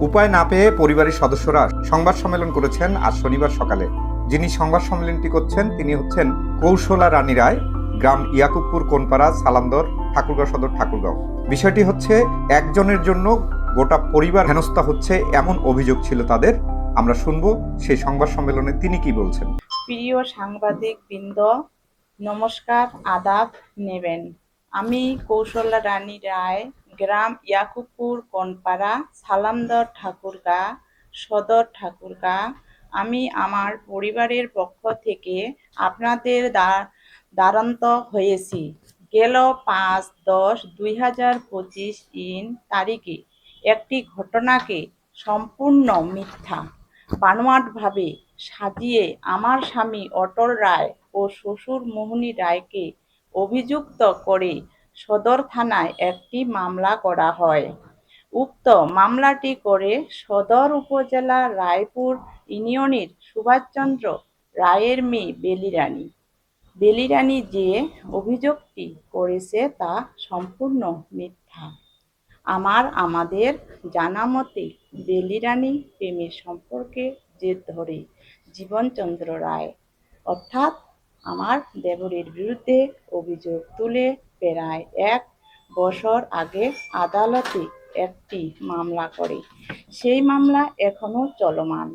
উপায় না পেয়ে পরিবারের সদস্যরা সংবাদ সম্মেলন করেছেন আজ শনিবার সকালে। যিনি সংবাদ সম্মেলনটি করছেন, তিনি হচ্ছেন কৌশলা রানী রায়, গ্রাম ইয়াকুবপুর কোনপাড়া সালান্দর ঠাকুরগাঁও সদর, ঠাকুরগাঁও। বিষয়টি হচ্ছে, একজনের জন্য গোটা পরিবার হেনস্থা হচ্ছে এমন অভিযোগ ছিল তাদের। আমরা শুনব সেই সংবাদ সম্মেলনে তিনি কি বলছেন। প্রিয় সাংবাদিক বৃন্দ, নমস্কার, আদাব নেবেন। আমি কৌশলা রানী রায়, গ্রাম ইয়াকুপুর কনপাড়া, সালামদর ঠাকুরগা, সদর ঠাকুরগা। আমি আমার পরিবারের পক্ষ থেকে আপনাদের দ্বা- দ্বারান্ত হয়েছি। গেল পাঁচ দশ দুই হাজার পঁচিশ ইন তারিখে একটি ঘটনাকে সম্পূর্ণ মিথ্যা, বানোয়াটভাবে সাজিয়ে আমার স্বামী অটল রায় ও শ্বশুর মোহনী রায়কে অভিযুক্ত করে সদর থানায় একটি মামলা করা হয়। উক্ত মামলাটি করে সদর উপজেলা রায়পুর ইউনিয়নের সুভাষচন্দ্র রায়ের মেয়ে বেলিরানী। বেলিরানী যে অভিযোগটি করেছে তা সম্পূর্ণ মিথ্যা। আমার, আমাদের জানা মতে বেলিরানী প্রেমের সম্পর্কে জেদ ধরে জীবনচন্দ্র রায়। অর্থাৎ আমার দেবরের বিরুদ্ধে অভিযোগ তুলে প্রায় এক বছর আগে আদালতে একটি মামলা করে। সেই মামলা এখনও চলমান।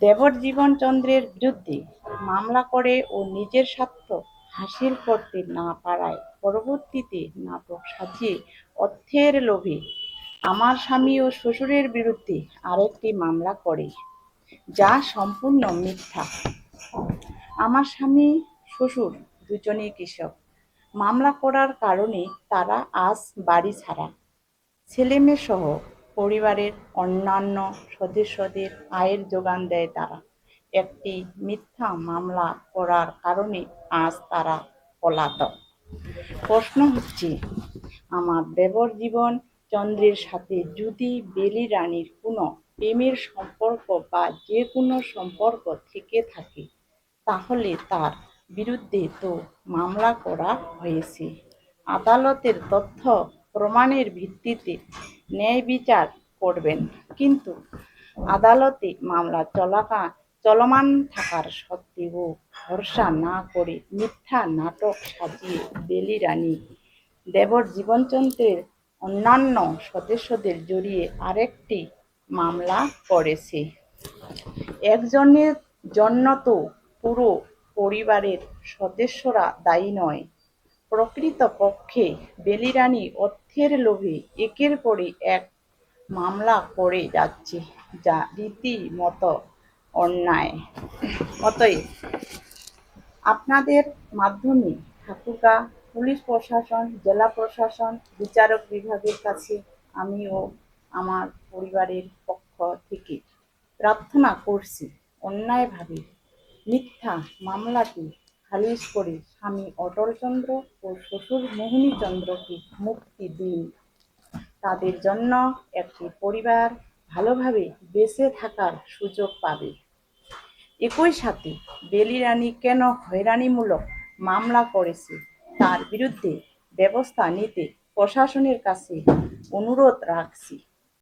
দেবর জীবনচন্দ্রের বিরুদ্ধে মামলা করে ও নিজের স্বার্থ হাসিল করতে না পারায় পরবর্তীতে নাটক সাজিয়ে অর্থের লোভে আমার স্বামী ও শ্বশুরের বিরুদ্ধে আরেকটি মামলা করে, যা সম্পূর্ণ মিথ্যা। আমার স্বামী, শ্বশুর দুজনেই কৃষক। মামলা করার কারণে তারা আজ বাড়ি ছাড়া। ছেলেমেয়ে সহ পরিবারের অন্যান্য সদস্যদের আয়ের যোগান দেয় তারা। একটি মিথ্যা মামলা করার কারণে আজ তারা পলাতক। প্রশ্ন হচ্ছে, আমার দেবর জীবন চন্দ্রের সাথে যদি বেলি রানীর কোনো প্রেমের সম্পর্ক বা যে কোনো সম্পর্ক থেকে থাকে তাহলে তার বিরুদ্ধে তো মামলা করা হয়েছে। আদালতের তথ্য প্রমাণের ভিত্তিতে ন্যায় বিচার করবেন। কিন্তু আদালতে মামলা চলাকা চলমান থাকার সত্ত্বেও ভরসা না করে মিথ্যা নাটক সাজিয়ে বেলি রানী দেবর জীবনচন্দ্রের অন্যান্য সদস্যদের জড়িয়ে আরেকটি মামলা করেছে। একজনের জন্য তো পুরো পরিবারের সদস্যরা দায়ী নয়। প্রকৃতপক্ষে বেলিরানী অর্থের লোভে একের পরে এক মামলা করে যাচ্ছে যা রীতিমতো অন্যায়। অতএব আপনাদের মাধ্যমে ঠাকুরগা, পুলিশ প্রশাসন, জেলা প্রশাসন, বিচারক বিভাগের কাছে আমিও আমার পরিবারের পক্ষ থেকে প্রার্থনা করছি অন্যায়ভাবে। মিথ্যা মামলাটি খারিজ করে স্বামী অটলচন্দ্র ও শ্বশুর মোহিনীচন্দ্রকে মুক্তি দিন। তাদের জন্য একটি পরিবার ভালোভাবে বেঁচে থাকার সুযোগ পাবে। একই সাথে বেলি রানী কেন হয়রানিমূলক মামলা করেছে তার বিরুদ্ধে ব্যবস্থা নিতে প্রশাসনের কাছে অনুরোধ রাখছি।